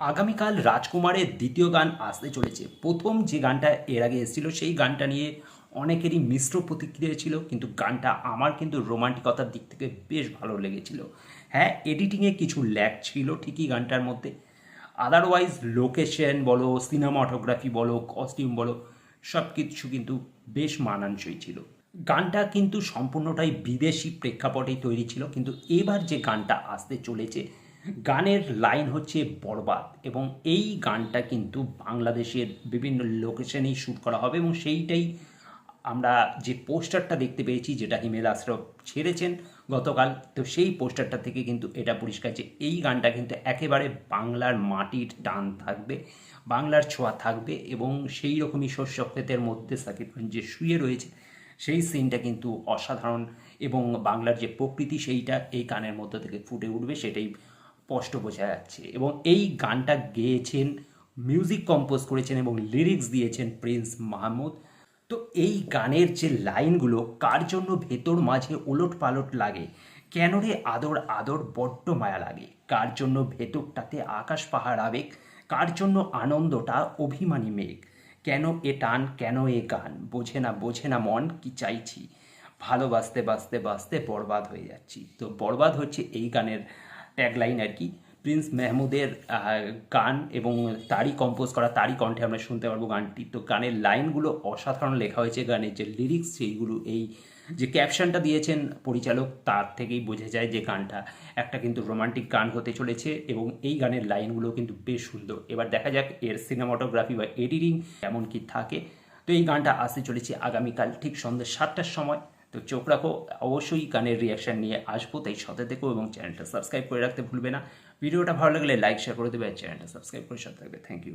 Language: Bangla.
আগামীকাল রাজকুমারের দ্বিতীয় গান আসতে চলেছে। প্রথম যে গানটা এর আগে এসেছিল, সেই গানটা নিয়ে অনেকেরই মিশ্র প্রতিক্রিয়া ছিল, কিন্তু গানটা আমার কিন্তু রোমান্টিকতার দিক থেকে বেশ ভালো লেগেছিল। হ্যাঁ এডিটিংয়ে কিছু ল্যাক ছিল ঠিকই গানটার মধ্যে। আদারওয়াইজ লোকেশন বলো সিনেমাটোগ্রাফি বলো কস্টিউম বলো সব কিছু কিন্তু বেশ মানানসই ছিল। গানটা কিন্তু সম্পূর্ণটাই বিদেশি প্রেক্ষাপটেই তৈরি ছিল, কিন্তু এবার যে গানটা আসতে চলেছে গানের লাইন হচ্ছে বরবাদ এবং এই গানটা কিন্তু বাংলাদেশের বিভিন্ন লোকেশনেই শ্যুট করা হবে এবং সেইটাই আমরা যে পোস্টারটা দেখতে পেয়েছি যেটা হিমেল আশরফ ছেড়েছেন গতকাল, তো সেই পোস্টারটা থেকে কিন্তু এটা পরিষ্কার যে এই গানটা কিন্তু একেবারে বাংলার মাটির টান থাকবে, বাংলার ছোঁয়া থাকবে এবং সেই রকমই শস্য ক্ষেতের মধ্যে সাকিব খান যে শুয়ে রয়েছে সেই সিনটা কিন্তু অসাধারণ এবং বাংলার যে প্রকৃতি সেইটা এই গানের মধ্যে থেকে ফুটে উঠবে, সেটাই স্পষ্ট বোঝা যাচ্ছে। এবং এই গানটা গেয়েছেন মিউজিক কম্পোজ করেছেন এবং লিরিক্স দিয়েছেন প্রিন্স মাহমুদ। তো এই গানের যে লাইনগুলো, কার জন্য ভেতর মাঝে ওলট পালট লাগে? কেন রে আদর আদর বড্ড মায়া লাগে? কার জন্য ভেতরটাতে আকাশ পাহাড় আবেগ? কার জন্য আনন্দটা অভিমানী মেঘ? কেন এ টান, কেন এ গান? বোঝে না বোঝে না মন, কি চাইছি? ভালোবাসতে, বাসতে বাসতে বরবাদ হয়ে যাচ্ছি। তো বরবাদ হচ্ছে এই গানের ট্যাগলাইন আর কি প্রিন্স মেহমুদের গান এবং তারই কম্পোজ করা, তারই কণ্ঠে আমরা শুনতে পারব গানটি। তো গানের লাইনগুলো অসাধারণ লেখা হয়েছে, গানের যে লিরিক্স সেইগুলো এই যে ক্যাপশনটা দিয়েছেন পরিচালক, তার থেকেই বোঝা যায় যে গানটা একটা কিন্তু রোমান্টিক গান হতে চলেছে এবং এই গানের লাইনগুলো কিন্তু বেশ সুন্দর। এবার দেখা যাক এর সিনেমাটোগ্রাফি বা এডিটিং কেমন কি থাকে। তো এই গানটা আসতে চলেছে আগামীকাল, ঠিক সন্ধ্যে সাতটার সময়। তো চোখ রাখো, অবশ্যই গানের রিয়াকশান নিয়ে আসব, তাই সাথে দেখো এবং চ্যানেলটা সাবস্ক্রাইব করে রাখতে ভুলবে না। ভিডিওটা ভালো লাগলে লাইক শেয়ার করে দেবে আর চ্যানেলটা সাবস্ক্রাইব করে সাথে থাকবে। Thank you